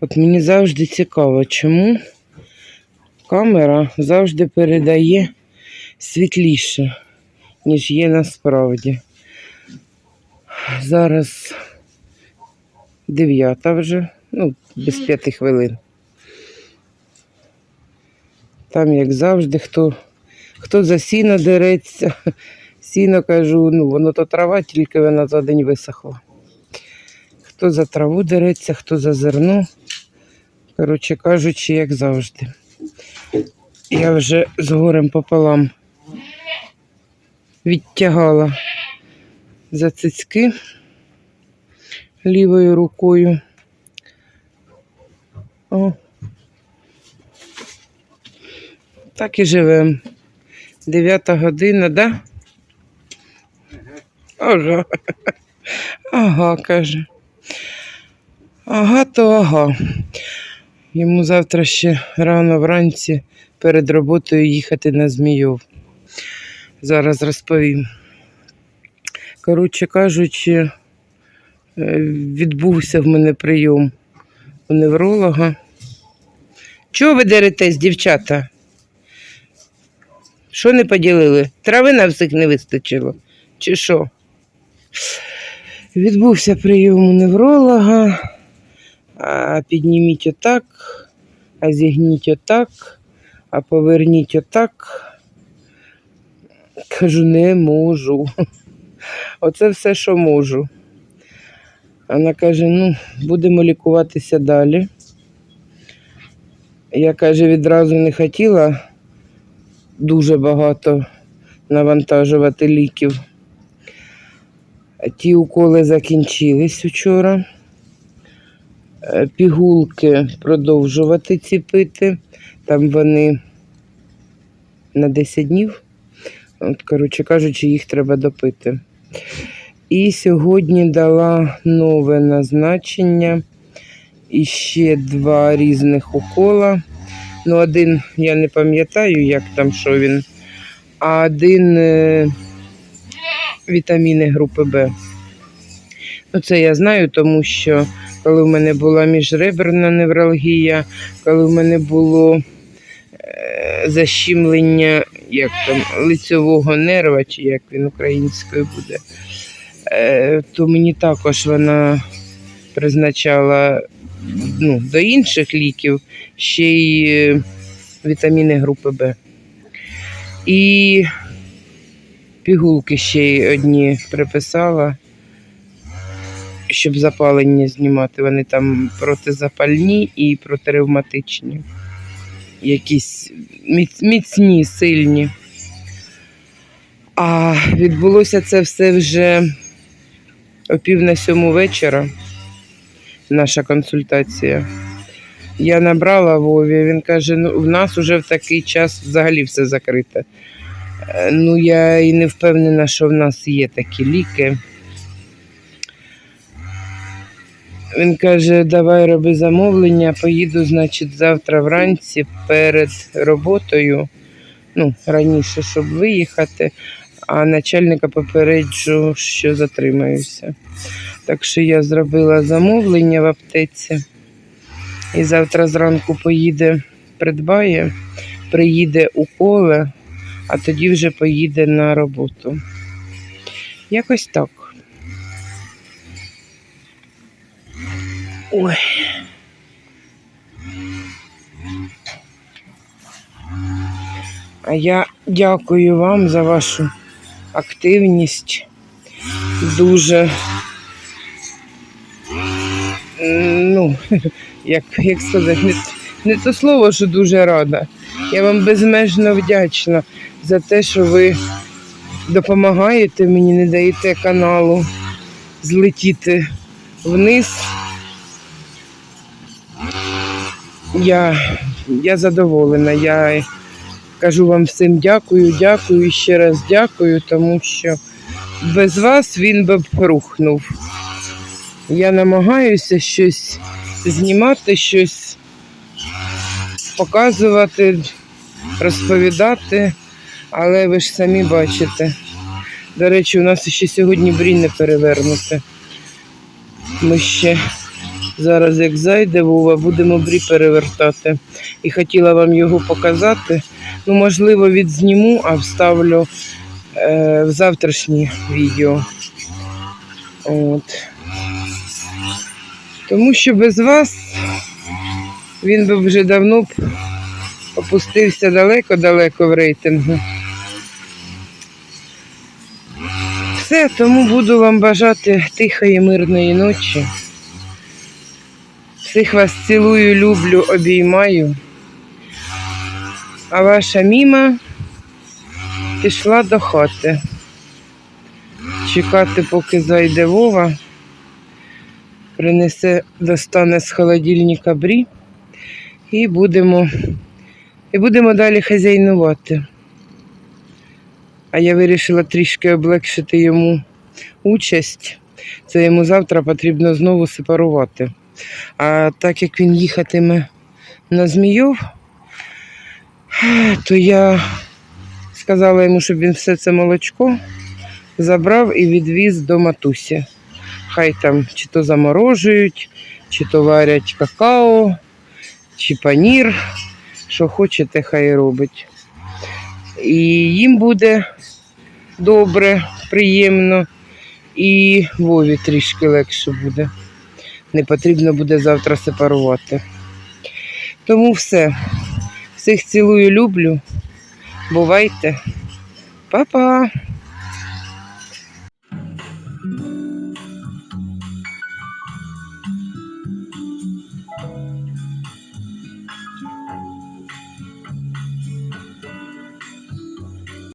От мені завжди цікаво, чому камера завжди передає світліше, ніж є насправді. Зараз дев'ята вже, ну, без п'яти хвилин. Там, як завжди, хто, хто за сіно дереться, сіно кажу, ну, воно то трава, тільки вона за день висохла. Хто за траву дереться, хто за зерно. Коротше кажучи, як завжди. Я вже з горем пополам відтягала за цицьки лівою рукою. О. Так і живемо. Дев'ята година, да? Ага. Ага, каже. Ага, то ага. Йому завтра ще рано вранці перед роботою їхати на Змійов. Зараз розповім. Коротше кажучи, е, відбувся в мене прийом у невролога. Чого ви деретесь, дівчата? Що не поділили? Трави на всіх не вистачило? Чи що? Відбувся прийом у невролога. А підніміть отак, а зігніть отак, а поверніть отак. Кажу, не можу. Оце все, що можу. Вона каже: ну, будемо лікуватися далі. Я каже, відразу не хотіла дуже багато навантажувати ліків. Ті уколи закінчились вчора. Е, Пігулки продовжувати ці пити. Там вони на 10 днів. От, коротше кажучи, їх треба допити. І сьогодні дала нове назначення. І ще два різних укола. Ну, один я не пам'ятаю, як там, що він, а один е, вітаміни групи Б. Ну, це я знаю, тому що коли в мене була міжреберна невралгія, коли в мене було е, защемлення як там, лицьового нерва, чи як він українською буде, то мені також вона призначала ну, до інших ліків ще й е, вітаміни групи Б. І пігулки ще й одні приписала щоб запалення знімати. Вони там протизапальні і протиревматичні. Якісь міцні, сильні. А відбулося це все вже о пів на сьому вечора. Наша консультація. Я набрала Вові, він каже: ну, в нас вже в такий час взагалі все закрите. Е, Ну, я і не впевнена, що в нас є такі ліки. Він каже, давай роби замовлення, поїду, значить, завтра вранці перед роботою, ну, раніше, щоб виїхати, а начальника попереджу, що затримаюся. Так що я зробила замовлення в аптеці. І завтра зранку поїде, придбає, приїде уколи, а тоді вже поїде на роботу. Якось так. Ой. А я дякую вам за вашу активність. Дуже, ну, як, як сказати, не, не то слово, що дуже рада. Я вам безмежно вдячна за те, що ви допомагаєте мені, не даєте каналу злетіти вниз. Я, я задоволена. Я кажу вам всім дякую, дякую ще раз дякую, тому що без вас він би б рухнув. Я намагаюся щось знімати, щось показувати, розповідати, але ви ж самі бачите. До речі, у нас ще сьогодні брі не перевернуте. Ми ще зараз, як зайде Вова, будемо брі перевертати. І хотіла вам його показати. Ну, можливо, відзніму, а вставлю е, в завтрашнє відео. От. Тому що без вас він би вже давно б опустився далеко-далеко в рейтингу. Все, тому буду вам бажати тихої, мирної ночі. Всіх вас цілую, люблю, обіймаю. А ваша міма пішла до хати. Чекати, поки зайде Вова, принесе, достане з холодильника брі і будемо, і будемо далі хазяйнувати. А я вирішила трішки облегшити йому участь. Це йому завтра потрібно знову сепарувати. А так як він їхатиме на Змійов, то я сказала йому, щоб він все це молочко забрав і відвіз до матусі. Хай там чи то заморожують, чи то варять какао, чи панір. Що хочете, хай робить. І їм буде добре, приємно, і Вові трішки легше буде. Не потрібно буде завтра сепарувати. Тому все. Всіх цілую, люблю. Бувайте. Па-па!